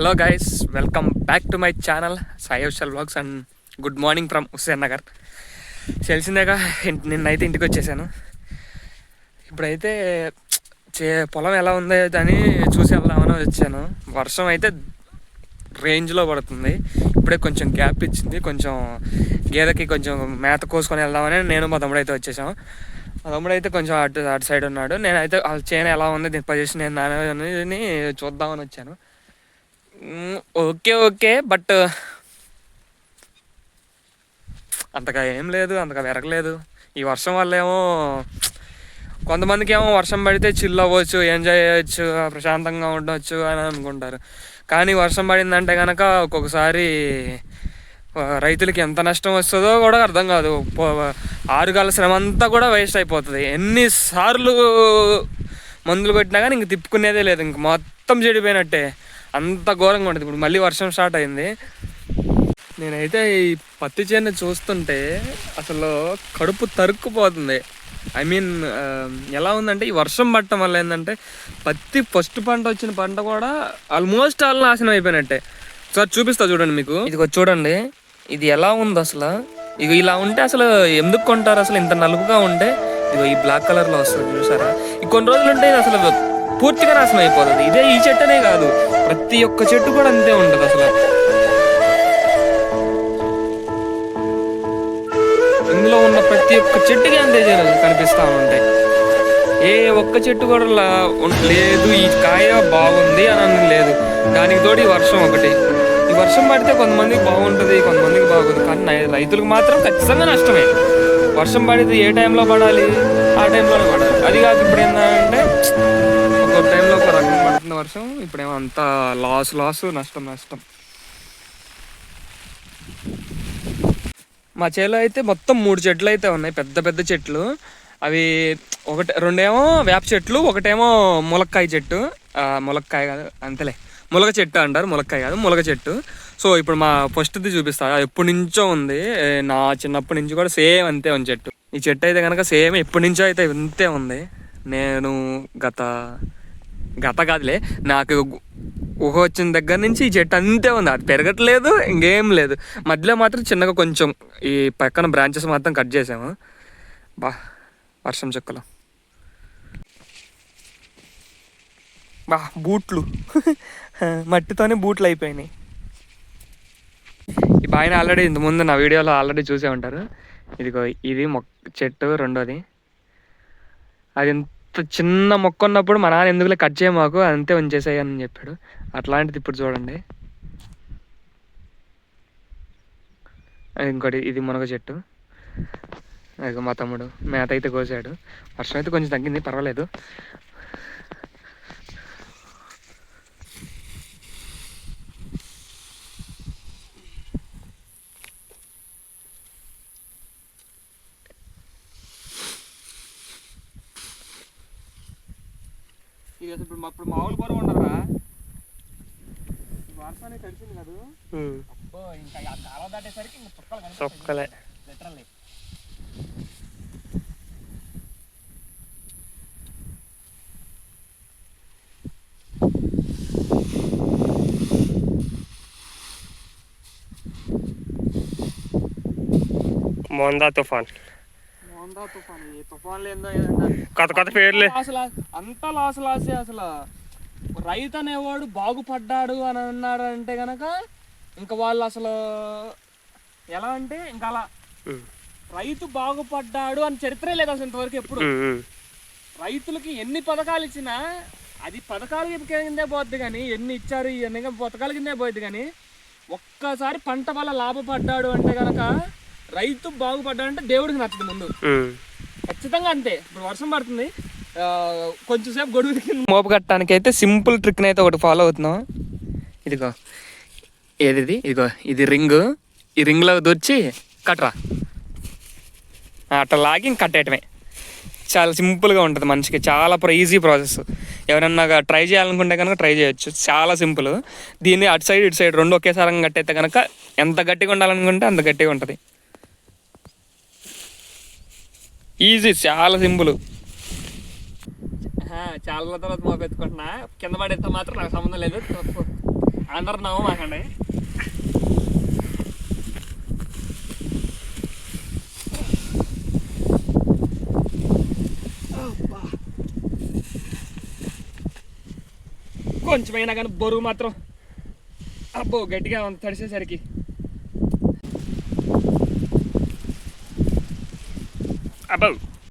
Hello guys welcome back to my channel social blogs and good morning from Hussain Nagar తెలిసిందేగా నిన్నైతే ఇంటికి వచ్చేసాను. ఇప్పుడైతే చే పొలం ఎలా ఉందో అని చూసి వెళ్దామని వచ్చాను. వర్షం అయితే రేంజ్లో పడుతుంది. ఇప్పుడే కొంచెం గ్యాప్ ఇచ్చింది. కొంచెం గేదెకి కొంచెం మేత కోసుకొని వెళ్దామని నేను మా తమ్ముడు అయితే వచ్చేసాం మా తమ్ముడు అయితే కొంచెం అటు అటు సైడ్ ఉన్నాడు. నేనైతే వాళ్ళ చేను ఎలా ఉంది దీని పొజిషన్ ఏందని చూద్దామని వచ్చాను. ఓకే ఓకే బట్ అంతగా ఏం లేదు అంతగా వెరగలేదు. ఈ వర్షం వల్ల ఏమో కొంతమందికి ఏమో వర్షం పడితే చిల్ అవ్వచ్చు ఎంజాయ్ చేయొచ్చు ప్రశాంతంగా ఉండొచ్చు అని అనుకుంటారు. కానీ వర్షం పడిందంటే కనుక ఒక్కొక్కసారి రైతులకి ఎంత నష్టం వస్తుందో కూడా అర్థం కాదు. ఆరుగాల శ్రమ అంతా కూడా వేస్ట్ అయిపోతుంది. ఎన్నిసార్లు మందులు పెట్టినా కానీ ఇంక తిప్పుకునేదే లేదు. ఇంక మొత్తం చెడిపోయినట్టే. అంత ఘోరంగా ఉంటుంది. ఇప్పుడు మళ్ళీ వర్షం స్టార్ట్ అయింది. నేనైతే ఈ పత్తి చేను చూస్తుంటే అసలు కడుపు తరుక్కుపోతుంది. ఐ మీన్ um, ఎలా ఉందంటే ఈ వర్షం పట్టడం వల్ల ఏంటంటే పత్తి ఫస్ట్ పంట వచ్చిన పంట కూడా ఆల్మోస్ట్ ఆల్ నాశనం అయిపోయినట్టే. సార్ చూపిస్తా చూడండి మీకు. ఇది చూడండి. ఇది ఎలా ఉంది అసలు. ఇక ఇలా ఉంటే అసలు ఎందుకు కొంటారు? అసలు ఇంత నలుపుగా ఉంటే ఇదిగో ఈ బ్లాక్ కలర్లో వస్తుంది చూసారా? ఈ కొన్ని రోజులు ఉంటే అసలు పూర్తిగా నాశనం అయిపోతుంది ఇదే ఈ చెట్టునే కాదు ప్రతి ఒక్క చెట్టు కూడా అంతే ఉంటుంది అసలు. ఇందులో ఉన్న ప్రతి ఒక్క చెట్టుకి అంతే కనిపిస్తూ కనిపిస్తా ఉంటాయి ఏ ఒక్క చెట్టు కూడా లా- లేదు ఈ కాయ బాగుంది అని అని లేదు. దానికి తోడు ఈ వర్షం ఒకటి. ఈ వర్షం పడితే కొంతమందికి బాగుంటుంది కొంతమందికి బాగుంది. కానీ రైతులకు మాత్రం ఖచ్చితంగా నష్టమే. వర్షం పడితే ఏ టైంలో పడాలి? ఆ టైంలోనే పడాలి. అది కాదు ఇప్పుడు ఏంటంటే ఒక టైంలో ఒక రకం పడుతుంది వర్షం. ఇప్పుడేమో అంత లాస్ లాస్ నష్టం నష్టం. మా చేలో అయితే మొత్తం మూడు చెట్లు అయితే ఉన్నాయి. పెద్ద పెద్ద చెట్లు. అవి ఒకటి రెండేమో వేప చెట్లు ఒకటేమో ములక్కాయ చెట్టు. ములక్కాయ కాదు అంతలే. ములగ చెట్టు అంటారు. ములక్కాయ కాదు ములగ చెట్టు. సో ఇప్పుడు మా ఫస్ట్ది చూపిస్తా. అది ఎప్పటి నుంచో ఉంది. నా చిన్నప్పటి నుంచి కూడా సేమ్ అంతే ఉంది చెట్టు. ఈ చెట్టు అయితే కనుక సేమ్ ఎప్పటి నుంచో అయితే ఇంతే ఉంది. నేను గత గత కాదులే నాకు ఊహ వచ్చిన దగ్గర నుంచి ఈ చెట్టు అంతే ఉంది. అది పెరగట్లేదు ఇంకేం లేదు. మధ్యలో మాత్రం చిన్నగా కొంచెం ఈ పక్కన బ్రాంచెస్ మాత్రం కట్ చేసాము. బా వర్షం చుక్కలు. బా బూట్లు. మట్టితోనే బూట్లు అయిపోయినాయి. ఈ బాయిన ఆల్రెడీ ఇంతకుముందు నా వీడియోలో ఆల్రెడీ చూసే ఉంటారు. ఇదిగో ఇది మొక్క చెట్టు రెండోది. అది ఎంత చిన్న మొక్క ఉన్నప్పుడు మా నాన్న ఎందుకులే కట్ చేయ మాకు అంతే ఉంచేసాయి చేసేయని చెప్పాడు. అట్లాంటిది ఇప్పుడు చూడండి. అది ఇంకోటి ఇది మునగ చెట్టు. అది మా తమ్ముడు మేత అయితే కోసాడు. వర్షం అయితే కొంచెం తగ్గింది పర్వాలేదు. ఇది అసలు ఇప్పుడు ఇప్పుడు మామూలు పొరం ఉండదురా వర్షానికి తడిసింది కదా. అబ్బో ఇంకా ఆ కాలం దాటేసరికి ఇంకా చుక్కలు కనిపిస్తాయి. చొక్కలే. Literally. మోందా తుఫాన్. మోందా తుఫాన్ ఈ తుఫాన్లు ఏందో కొత్త కొత్త పేర్లే అసలు అంతా లాస్ లాసే అసలు రైతు అనేవాడు బాగుపడ్డాడు అని అన్నాడు అంటే గనక ఇంకా వాళ్ళు అసలు ఎలా అంటే ఇంకా అలా. రైతు బాగుపడ్డాడు అని చరిత్రే లేదు అసలు ఇంతవరకు ఎప్పుడు. రైతులకి ఎన్ని పథకాలు ఇచ్చినా అది పథకాల కిందే పోద్ది కానీ ఎన్ని ఇచ్చారు ఇవన్నీ పథకాల కిందే పోద్ది కానీ ఒక్కసారి పంట వల్ల లాభపడ్డాడు అంటే గనక రైతు బాగుపడ్డాడు అంటే దేవుడికి నచ్చదు ముందు. ఖచ్చితంగా అంతే. ఇప్పుడు వర్షం పడుతుంది. ఆ, కొంచెం సేపు గొడుగు మోపు కట్టడానికి అయితే సింపుల్ ట్రిక్ని అయితే ఒకటి ఫాలో అవుతున్నాం. ఇదిగో. ఏది ఇది ఇదిగో. ఇది రింగ్. ఈ రింగ్లో దొచ్చి కట్టరా అట్లా లాగి ఇంక కట్టేయటమే. చాలా సింపుల్గా ఉంటుంది మనిషికి. చాలా ప్ర ఈజీ ప్రాసెస్. ఎవరన్నా ట్రై చేయాలనుకుంటే కనుక ట్రై చేయొచ్చు. చాలా సింపుల్. దీన్ని అటు సైడ్ ఇటు సైడ్ రెండు ఒకేసారి కట్టయితే కనుక ఎంత గట్టిగా ఉండాలనుకుంటే అంత గట్టిగా ఉంటుంది. ఈజీ చాలా సింపుల్. చాలా తర్వాత మోపు పెట్టుకుంటున్నా కింద పడేస్తే మాత్రం నాకు సంబంధం లేదు. అందరు నవ్వు మాకండి. కొంచెమైనా కానీ బరువు మాత్రం అబ్బో గట్టిగా ఉంది తడిసేసరికి. about